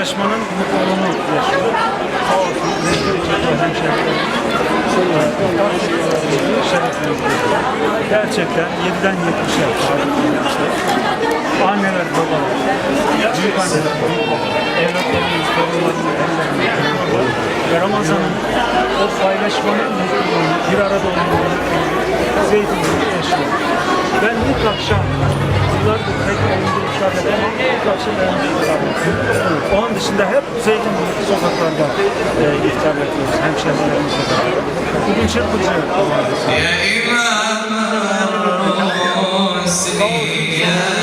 paylaşmanın mutluluğunu yaşıyorum. Sağ olun. Gerçekten 7'den 70'e anneler, babalar, büyük anneler, evlatlarımız, torunlarımız, Ramazan'ın o paylaşmanın mutluluğunu, bir arada olmanın zeytinliği yaşıyor. Ben ilk akşam yıllardır tek elimde ikram edemem. İlk akşam elimde ikram. Onun dışında hep Zeytinburnu sokaklarda e, hitap ettiğimiz hemşehrilerimize de. Bugün çırpıcı kullanıyoruz. Ya İmam Hüseyin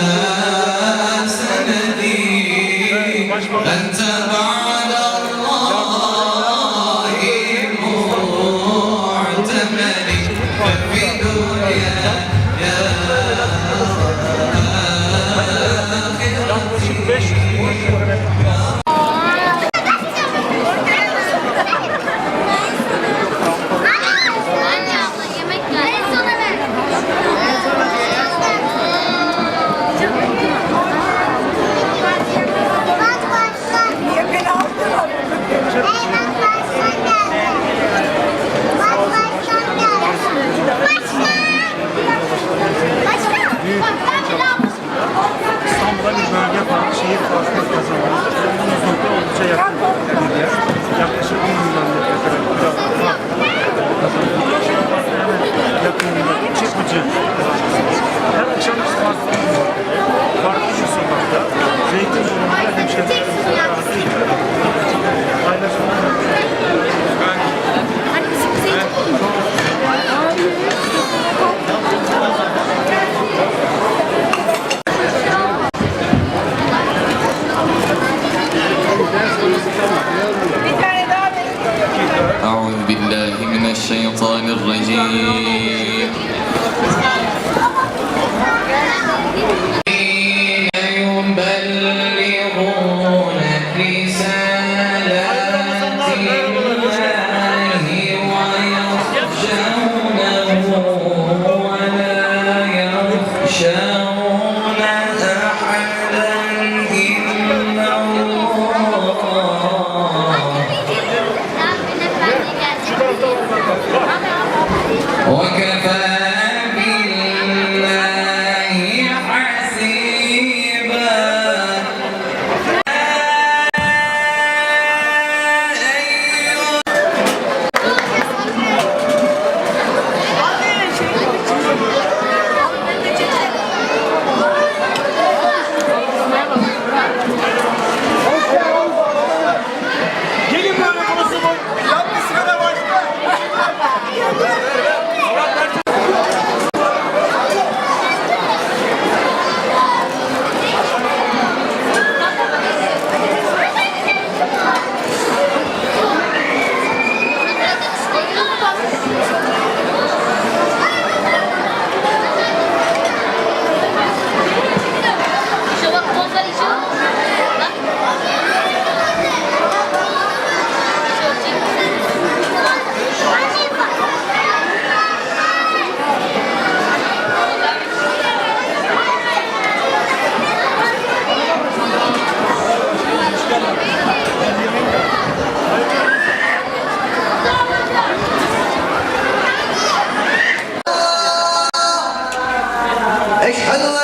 أشهد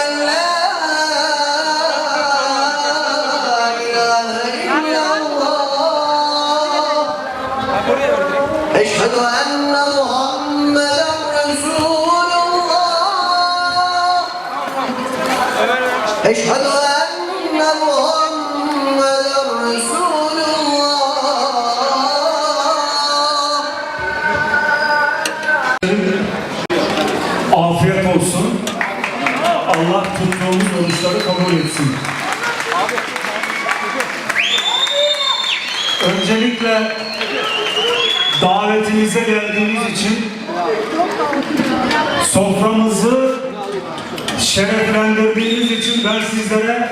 şereflendirdiğiniz için ben sizlere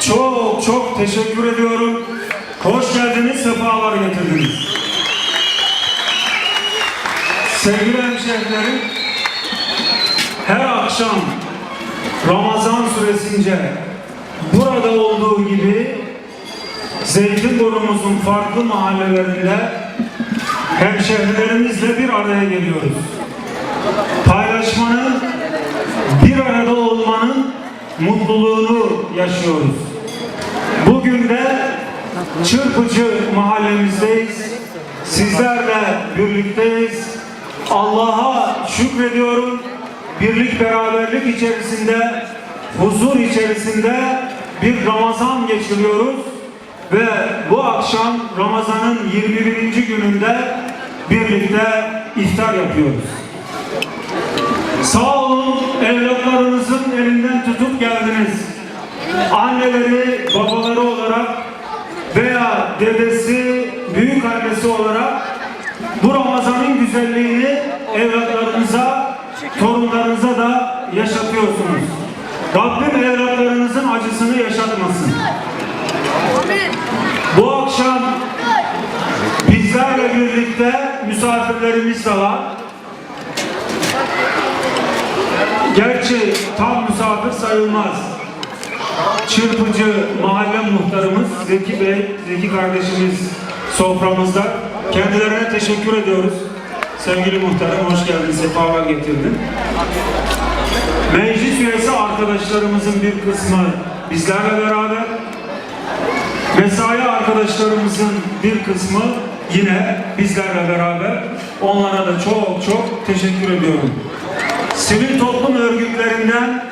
çok çok teşekkür ediyorum. Hoş geldiniz, sefalar getirdiniz. Sevgili hemşehrilerim, her akşam Ramazan süresince burada olduğu gibi Zeytinburnu'muzun farklı mahallelerinde hemşehrilerimizle bir araya geliyoruz. Paylaşmanın, bir arada olmanın mutluluğunu yaşıyoruz. Bugün de Çırpıcı mahallemizdeyiz. Sizlerle birlikteyiz. Allah'a şükrediyorum. Birlik beraberlik içerisinde, huzur içerisinde bir Ramazan geçiriyoruz. Ve bu akşam Ramazan'ın 21. gününde birlikte iftar yapıyoruz. Sağ olun evlatlarınızın elinden tutup geldiniz. Anneleri, babaları olarak veya dedesi, büyük annesi olarak bu Ramazan'ın güzelliğini evlatlarınıza, torunlarınıza da yaşatıyorsunuz. Rabbim evlatlarınızın acısını yaşatmasın. Bu akşam bizlerle birlikte misafirlerimiz de var. Gerçi tam misafir sayılmaz. Çırpıcı mahalle muhtarımız Zeki Bey, Zeki kardeşimiz soframızda. Kendilerine teşekkür ediyoruz. Sevgili muhtarım hoş geldin, sefalar getirdin. Meclis üyesi arkadaşlarımızın bir kısmı bizlerle beraber. Mesai arkadaşlarımızın bir kısmı yine bizlerle beraber. Onlara da çok çok teşekkür ediyorum. Sivil toplum örgütlerinden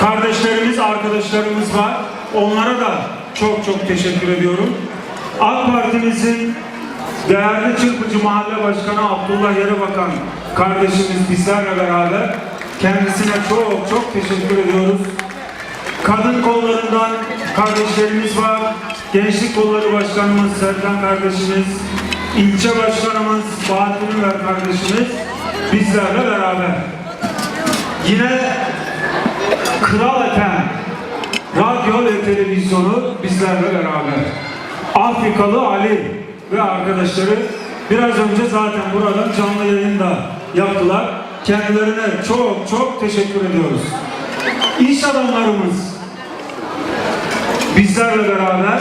kardeşlerimiz, arkadaşlarımız var. Onlara da çok çok teşekkür ediyorum. AK Parti'mizin değerli Çırpıcı Mahalle Başkanı Abdullah Yarıbakan kardeşimiz bizlerle beraber kendisine çok çok teşekkür ediyoruz. Kadın kollarından kardeşlerimiz var. Gençlik kolları başkanımız Serkan kardeşimiz, ilçe başkanımız Bahattin Ünver kardeşimiz bizlerle beraber. Yine Kral Efem radyo ve televizyonu bizlerle beraber. Afrikalı Ali ve arkadaşları biraz önce zaten buradan canlı yayında yaptılar. Kendilerine çok çok teşekkür ediyoruz. İş adamlarımız bizlerle beraber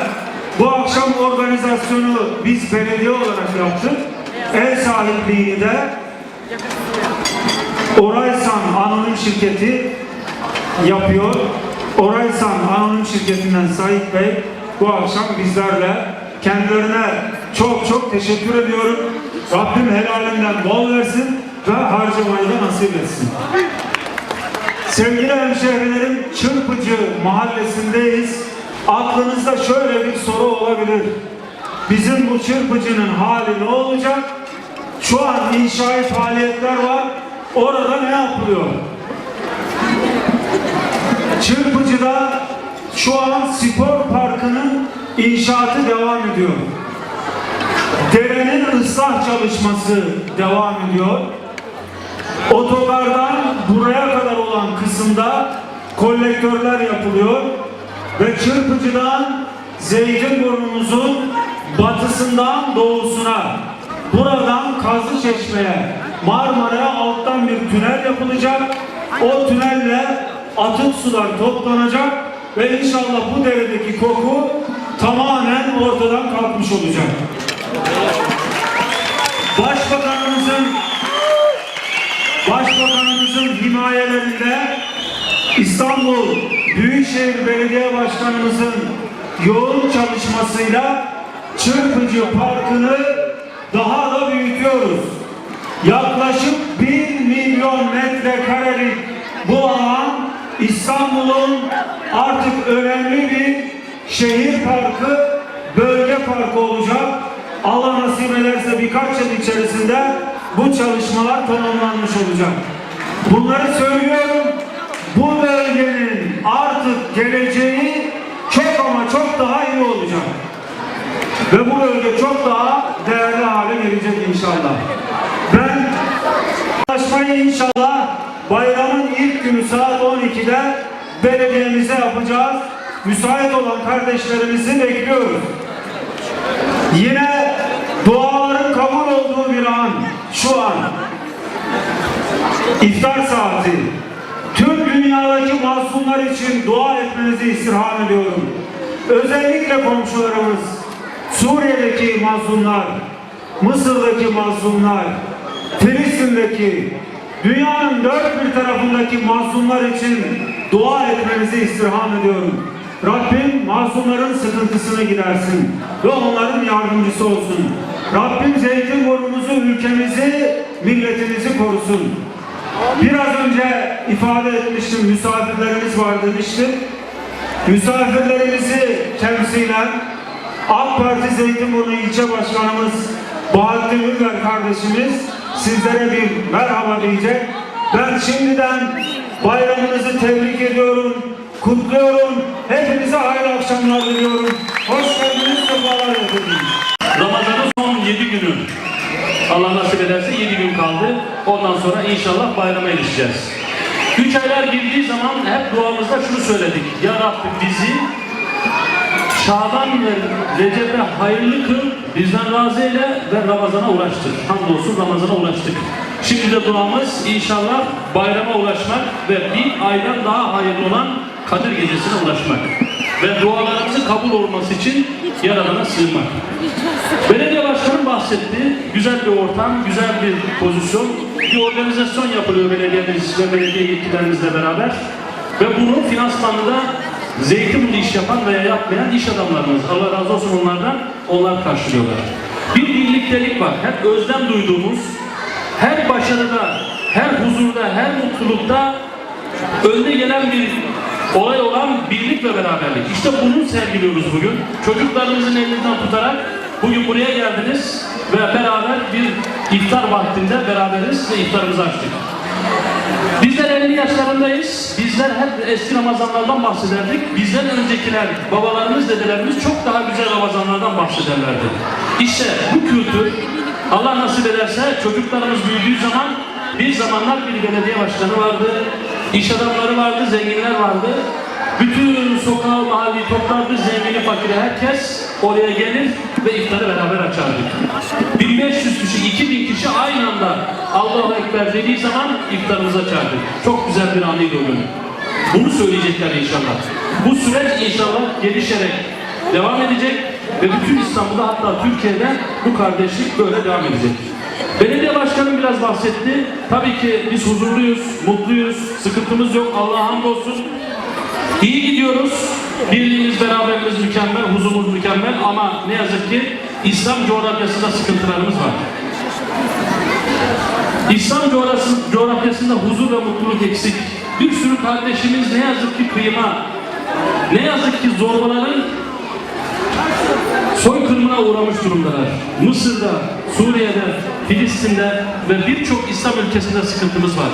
bu akşam organizasyonu biz belediye olarak yaptık. El sahipliğini de Oraysan Anonim Şirketi yapıyor. Oraysan Anonim Şirketi'nden Sait Bey bu akşam bizlerle kendilerine çok çok teşekkür ediyorum. Rabbim helalinden bol versin ve harcamayı da nasip etsin. Sevgili hemşehrilerim, Çırpıcı mahallesindeyiz. Aklınızda şöyle bir soru olabilir. Bizim bu Çırpıcı'nın hali ne olacak? Şu an inşaat faaliyetler var. Orada ne yapılıyor? Çırpıcı'da şu an spor parkının inşaatı devam ediyor. Derenin ıslah çalışması devam ediyor. Otogardan buraya kadar olan kısımda kolektörler yapılıyor ve Çırpıcı'dan Zeytinburnu'muzun batısından doğusuna buradan Kazlı Çeşme'ye Marmara'ya alttan bir tünel yapılacak. O tünelle atık sular toplanacak ve inşallah bu deredeki koku tamamen ortadan kalkmış olacak. Başbakanımızın Başbakanımızın himayelerinde İstanbul Büyükşehir Belediye Başkanımızın yoğun çalışmasıyla Çırpıcı Parkı'nı daha da büyütüyoruz. Yaklaşık 1 milyon metrekarelik bu alan İstanbul'un artık önemli bir şehir parkı, bölge parkı olacak. Allah nasip ederse birkaç yıl içerisinde bu çalışmalar tamamlanmış olacak. Bunları söylüyorum. Bu bölgenin artık geleceği çok ama çok daha iyi olacak. Ve bu bölge çok daha değerli hale gelecek inşallah. Ben Anlaşmayı inşallah bayramın ilk günü saat 12'de belediyemize yapacağız. Müsait olan kardeşlerimizi bekliyoruz. Yine duaların kabul olduğu bir an, şu an. İftar saati. Tüm dünyadaki mazlumlar için dua etmenizi istirham ediyorum. Özellikle komşularımız, Suriye'deki mazlumlar, Mısır'daki mazlumlar, Filistin'deki, dünyanın dört bir tarafındaki mazlumlar için dua etmenizi istirham ediyorum. Rabbim mazlumların sıkıntısını gidersin ve onların yardımcısı olsun. Rabbim Zeytinburnu'muzu, ülkemizi, milletimizi korusun. Biraz önce ifade etmiştim, misafirlerimiz var demiştim. Misafirlerimizi temsilen AK Parti Zeytinburnu İlçe Başkanımız Bahattin Ülver kardeşimiz sizlere bir merhaba diyecek. Ben şimdiden bayramınızı tebrik ediyorum, kutluyorum. Hepinize hayırlı akşamlar diliyorum. Hoş geldiniz, sefalar getirdiniz. Ramazan'ın son 7 günü. Allah nasip ederse 7 gün kaldı. Ondan sonra inşallah bayrama erişeceğiz. 3 aylar girdiği zaman hep duamızda şunu söyledik. Ya Rabbi bizi Şaban ve Recep'e hayırlı kıl, bizden razı eyle ve Ramazan'a ulaştır. Hamdolsun Ramazan'a ulaştık. Şimdi de duamız inşallah bayrama ulaşmak ve bir aydan daha hayırlı olan Kadir Gecesi'ne ulaşmak. Ve dualarımızın kabul olması için Yaradan'a sığınmak. Belediye başkanım bahsetti. Güzel bir ortam, güzel bir pozisyon. Bir organizasyon yapılıyor belediye meclisi ve belediye yetkililerimizle beraber. Ve bunu finansmanında Zeytinburnu iş yapan veya yapmayan iş adamlarımız. Allah razı olsun onlardan. Onlar karşılıyorlar. Bir birliktelik var. Hep özlem duyduğumuz, her başarıda, her huzurda, her mutlulukta önde gelen bir olay olan birlik ve beraberlik. İşte bunu sergiliyoruz bugün. Çocuklarımızın elinden tutarak bugün buraya geldiniz ve beraber bir iftar vaktinde beraberiz ve iftarımızı açtık. Bizler 50 yaşlarındayız. Bizler hep eski Ramazanlardan bahsederdik. Bizden öncekiler, babalarımız, dedelerimiz çok daha güzel Ramazanlardan bahsederlerdi. İşte bu kültür Allah nasip ederse çocuklarımız büyüdüğü zaman bir zamanlar bir belediye başkanı vardı, iş adamları vardı, zenginler vardı. Bütün sokağı, mahalleyi toplardı, zengini, fakiri herkes oraya gelir ve iftarı beraber açardık. Allahu Ekber dediği zaman iftarımızı açardık. Çok güzel bir anıydı o gün. Bunu söyleyecekler inşallah. Bu süreç inşallah gelişerek devam edecek ve bütün İstanbul'da hatta Türkiye'de bu kardeşlik böyle devam edecek. Belediye başkanım biraz bahsetti. Tabii ki biz huzurluyuz, mutluyuz, sıkıntımız yok. Allah'a hamdolsun. İyi gidiyoruz. Birliğimiz, beraberliğimiz mükemmel, huzurumuz mükemmel ama ne yazık ki İslam coğrafyasında sıkıntılarımız var. İslam coğrafyası- coğrafyasında huzur ve mutluluk eksik. Bir sürü kardeşimiz ne yazık ki kıyıma, ne yazık ki zorbaların soykırımına uğramış durumdalar. Mısır'da, Suriye'de, Filistin'de ve birçok İslam ülkesinde sıkıntımız var.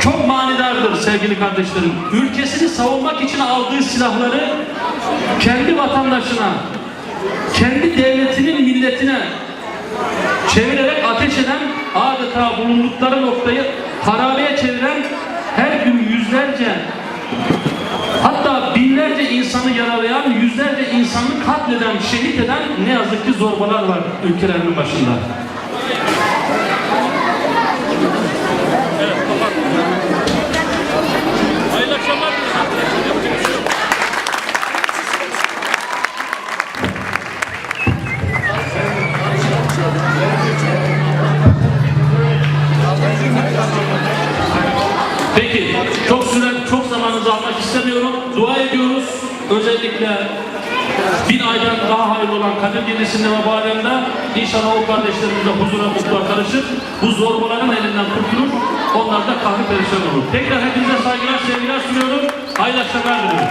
Çok manidardır sevgili kardeşlerim. Ülkesini savunmak için aldığı silahları kendi vatandaşına, kendi devletinin milletine çevirerek ateş eden adeta bulundukları noktayı harabeye çeviren her gün yüzlerce hatta binlerce insanı yaralayan, yüzlerce insanı katleden, şehit eden ne yazık ki zorbalar var ülkelerinin başında. Peki, çok süren, çok zamanınızı almak istemiyorum. Dua ediyoruz. Özellikle bin aydan daha hayırlı olan Kadir Gecesi'nde ve bayramda inşallah o kardeşlerimize huzura mutluluğa karışır. Bu zorbaların elinden kurtulur. Onlar da kahve perişan olur. Tekrar hepinize saygılar, sevgiler sunuyorum. Hayırlı akşamlar diliyorum.